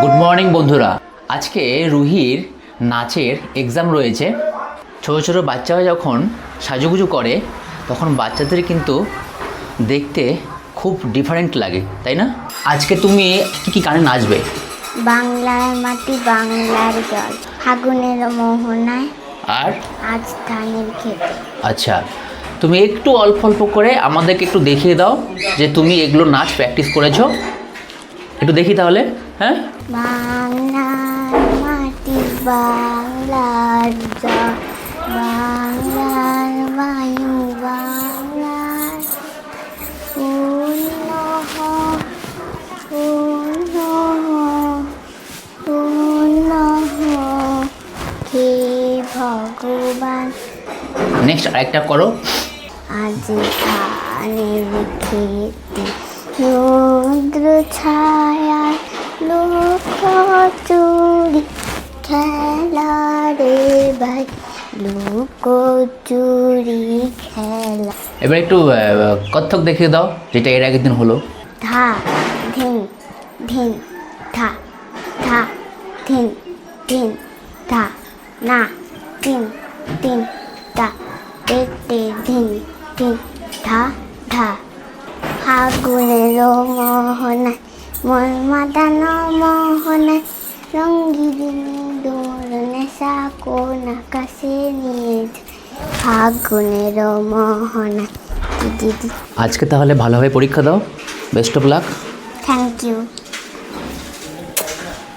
Good morning বন্ধুরা। আজকে রুহির নাচের এক্সাম রয়েছে। ছোটো ছোটো বাচ্চারা যখন সাজুগুজু করে তখন বাচ্চাদের কিন্তু দেখতে খুব ডিফারেন্ট লাগে তাই না? আজকে তুমি কি কি গানে নাচবে? বাংলার মাটি বাংলার জল ফাগুনের মোহনায় আর? আজ ধানের খেতে আচ্ছা তুমি একটু অল্প অল্প করে আমাদেরকে একটু দেখিয়ে দাও যে তুমি এগুলো নাচ প্র্যাকটিস করেছ। একটু দেখি তাহলে। হ্যাঁ? বাংলার মাটি বাংলার জল। বাংলার বায়ু বাংলার পূর্ণ হোক, পূর্ণ হোক, পূর্ণ হোক, হে ভগবান। নেক্সট আরেকটা করো। আজ খেতে রৌদ্র ছায়া চুরি খেলা রে ভাই লোক চুরি খেলা। এবার একটু কত্থক দেখিয়ে দাও যেটা এর আগের দিন হলো। ধা ধিন ধিন ধা ধা ধিন ধিন ধা না তিন তিন তা তে তে ধিন ধিন ধা ধা। ফাগুনের মোহনায় মন মাতানো মোহনায় রঙ্গিন দোল সাকো কোন আকাশে নিয়ে ফাগুনের মোহনায় দিদি আজকে তাহলে ভালোভাবে পরীক্ষা দাও বেস্ট অফ লাক